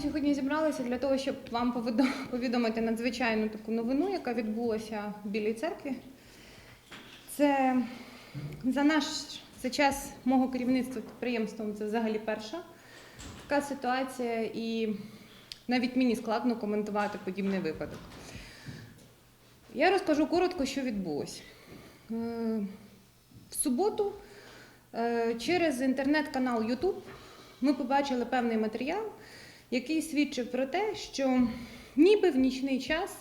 насправді сьогодні зібралися для того, щоб вам повідомити надзвичайну таку новину, яка відбулася в Білій церкві. Це за наш за час мого керівництва підприємством це взагалі перша така ситуація, і навіть мені складно коментувати подібний випадок. Я розкажу коротко, що відбулося. Е, В суботу е, через інтернет-канал YouTube ми побачили певний матеріал, який свідчив про те, що ніби в нічний час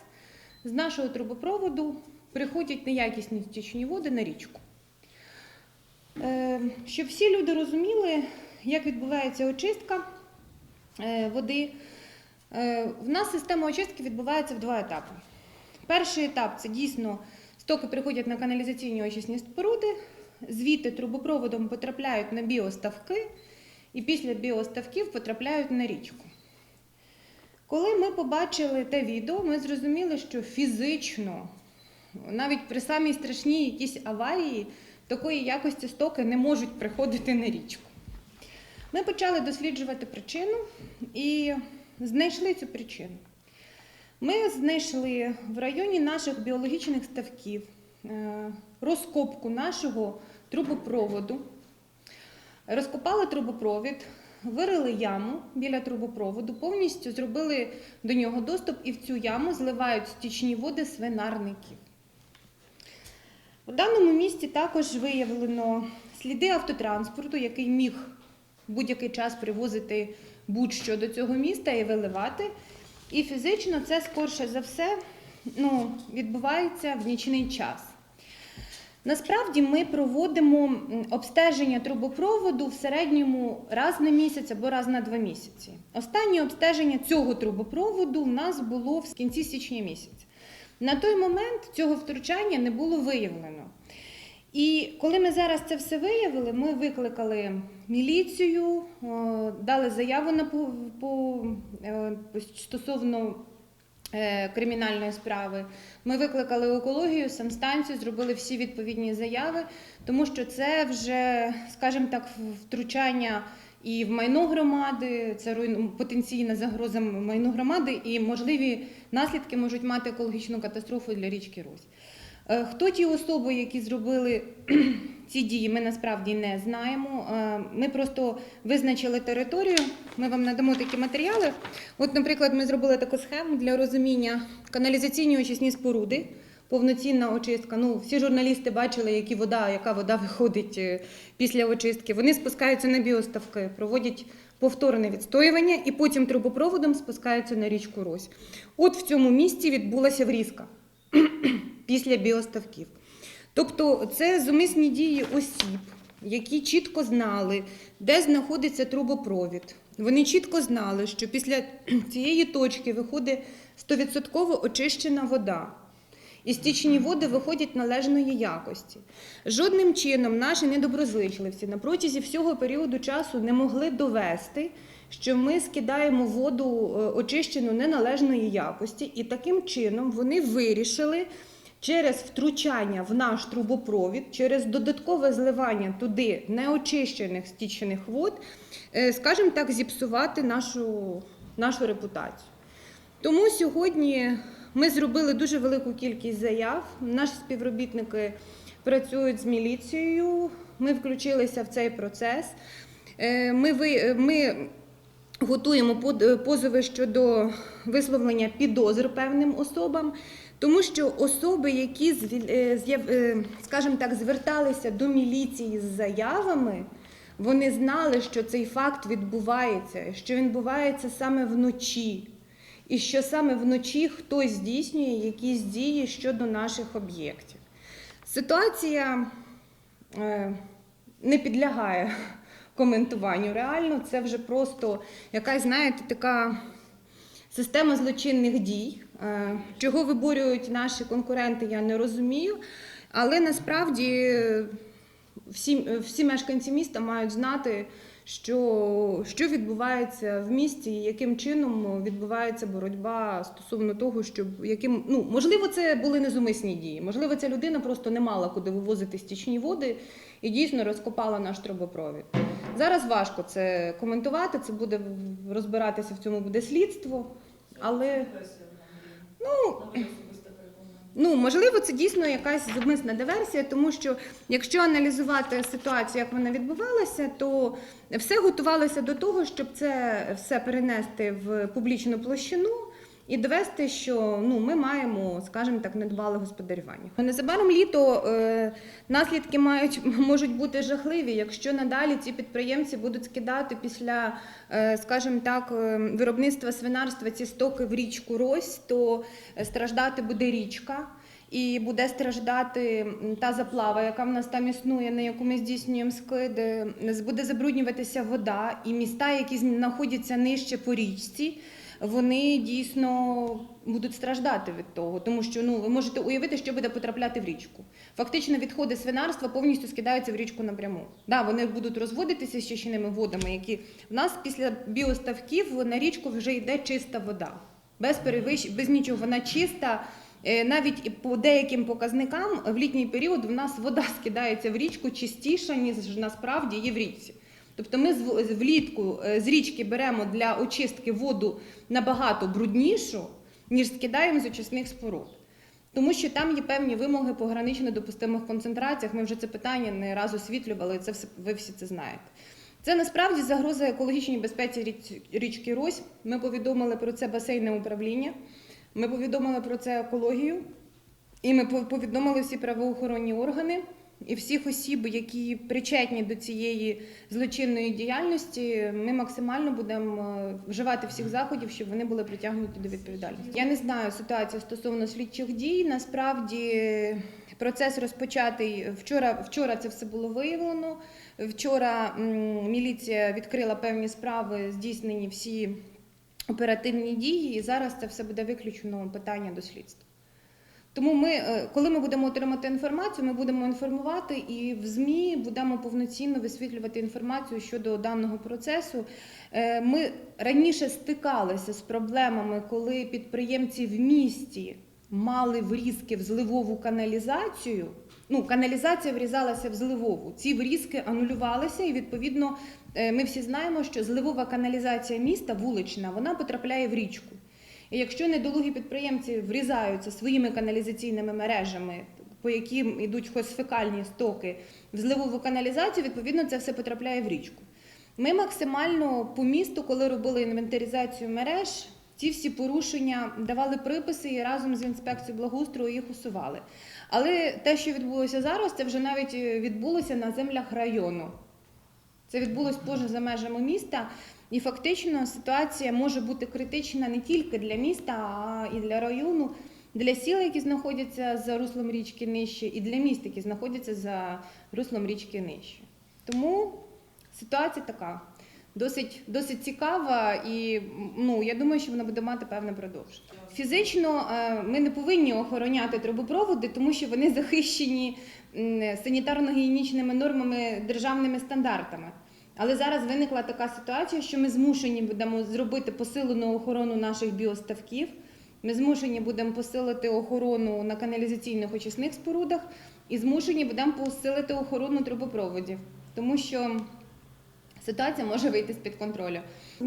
з нашого трубопроводу приходять неякісні стічні води на річку. Е, Щоб всі люди розуміли, як відбувається очистка е, води, е, в нас система очистки відбувається в два етапи. Перший етап це дійсно стоки приходять на каналізаційні очисні споруди, звідти трубопроводом потрапляють на біоставки і після біоставків потрапляють на річку. Коли ми побачили те відео, ми зрозуміли, що фізично, навіть при самій страшній якійсь аварії, такої якості стоки не можуть приходити на річку. Ми почали досліджувати причину і знайшли цю причину. Ми знайшли в районі наших біологічних ставків е, розкопку нашого трубопроводу, розкопали трубопровід, вирили яму біля трубопроводу, повністю зробили до нього доступ і в цю яму зливають стічні води свинарників. У даному місці також виявлено сліди автотранспорту, який міг будь-який час привозити будь-що до цього міста і виливати. І фізично це скорше за все ну, відбувається в нічний час. Насправді ми проводимо обстеження трубопроводу в середньому раз на місяць або раз на два місяці. Останнє обстеження цього трубопроводу в нас було в кінці січня місяця. На той момент цього втручання не було виявлено. І коли ми зараз це все виявили, ми викликали міліцію, дали заяву на по, по, е, стосовно кримінальної справи. Ми викликали екологію, санстанцію, зробили всі відповідні заяви, тому що це вже, скажімо так, втручання і в майно громади, це потенційна загроза майну громади, і можливі наслідки можуть мати екологічну катастрофу для річки Русь. Е, Хто ті особи, які зробили ці дії, ми насправді не знаємо. Е, Ми просто визначили територію. Ми вам надамо такі матеріали. От, наприклад, ми зробили таку схему для розуміння каналізаційні очисні споруди. Повноцінна очистка. Ну, всі журналісти бачили, які вода, яка вода виходить е, після очистки. Вони спускаються на біоставки, проводять повторне відстоювання і потім трубопроводом спускаються на річку Рось. От в цьому місці відбулася врізка після біоставків. Тобто це зумисні дії осіб, які чітко знали, де знаходиться трубопровід. Вони чітко знали, що після цієї точки виходить 100% очищена вода. І стічні води виходять належної якості. Жодним чином наші недоброзичливці на протязі всього періоду часу не могли довести, що ми скидаємо воду е, очищену неналежної якості, і таким чином вони вирішили через втручання в наш трубопровід, через додаткове зливання туди неочищених стічених вод, е, скажімо так, зіпсувати нашу, нашу репутацію. Тому сьогодні ми зробили дуже велику кількість заяв. Наші співробітники працюють з міліцією. Ми включилися в цей процес. Е, Ми, ми готуємо позови щодо висловлення підозр певним особам, тому що особи, які е, е, скажімо так, зверталися до міліції з заявами, вони знали, що цей факт відбувається, що він відбувається саме вночі, і що саме вночі хтось здійснює якісь дії щодо наших об'єктів. Ситуація е, не підлягає коментуванню. Реально, це вже просто якась, знаєте, така система злочинних дій. Е, Чого виборюють наші конкуренти, я не розумію. Але насправді е, всі, всі мешканці міста мають знати, що, що відбувається в місті, і яким чином відбувається боротьба стосовно того, щоб яким ну можливо, це були незумисні дії. Можливо, ця людина просто не мала куди вивозити стічні води і дійсно розкопала наш трубопровід. Зараз важко це коментувати. Це буде розбиратися в цьому буде слідство, але ну. Ну, можливо, це дійсно якась зумисна диверсія, тому що якщо аналізувати ситуацію, як вона відбувалася, то все готувалося до того, щоб це все перенести в публічну площину і довести, що ну ми маємо, скажімо так, недбале господарювання. Незабаром літо е, наслідки мають можуть бути жахливі, якщо надалі ці підприємці будуть скидати після, е, скажімо так, е, виробництва свинарства ці стоки в річку Рось, то е, страждати буде річка. І буде страждати та заплава, яка в нас там існує, на яку ми здійснюємо скиди. Буде забруднюватися вода, і міста, які знаходяться нижче по річці, вони дійсно будуть страждати від того, тому що ну ви можете уявити, що буде потрапляти в річку. Фактично, відходи свинарства повністю скидаються в річку напряму. Да, вони будуть розводитися з чищеними водами, які в нас після біоставків на річку вже йде чиста вода, без перевищ, без нічого. Вона чиста. Е, Навіть по деяким показникам в літній період в нас вода скидається в річку чистіша, ніж насправді є в річці. Тобто ми влітку е, з річки беремо для очистки воду набагато бруднішу, ніж скидаємо з очисних споруд. Тому що там є певні вимоги по гранично допустимих концентраціях. Ми вже це питання не раз освітлювали, це все ви всі це знаєте. Це насправді загроза екологічній безпеці річки Рось. Ми повідомили про це басейне управління, ми повідомили про це екологію, і ми повідомили всі правоохоронні органи і всіх осіб, які причетні до цієї злочинної діяльності. Ми максимально будемо е, вживати всіх заходів, щоб вони були притягнуті до відповідальності. Я не знаю ситуацію стосовно слідчих дій. Насправді процес розпочатий вчора. Вчора це все було виявлено. Вчора міліція відкрила певні справи, здійснені всі оперативні дії, і зараз це все буде виключено питання до слідства. Тому ми, е, коли ми будемо отримати інформацію, ми будемо інформувати і в ЗМІ будемо повноцінно висвітлювати інформацію щодо даного процесу. Е, Ми раніше стикалися з проблемами, коли підприємці в місті мали врізки в зливову каналізацію. Ну, каналізація врізалася в зливову. Ці врізки анулювалися, і відповідно е, ми всі знаємо, що зливова каналізація міста вулична вона потрапляє в річку. І якщо недолугі підприємці врізаються своїми каналізаційними мережами, по яким йдуть хосфекальні стоки в зливову каналізацію, відповідно це все потрапляє в річку. Ми максимально по місту, коли робили інвентаризацію мереж, ці всі порушення давали приписи і разом з інспекцією благоустрою їх усували. Але те, що відбулося зараз, це вже навіть відбулося на землях району. Це відбулося поза за межами міста, і фактично ситуація може бути критична не тільки для міста, а і для району, для сіл, які знаходяться за руслом річки нижче, і для міст, які знаходяться за руслом річки нижче. Тому ситуація така. Досить, досить цікава, і ну я думаю, що вона буде мати певне продовження. Фізично е, ми не повинні охороняти трубопроводи, тому що вони захищені санітарно-гігієнічними нормами, державними стандартами. Але зараз виникла така ситуація, що ми змушені будемо зробити посилену охорону наших біоставків. Ми змушені будемо посилити охорону на каналізаційних очисних спорудах і змушені будемо посилити охорону трубопроводів, тому що ситуація може вийти з-під контролю. В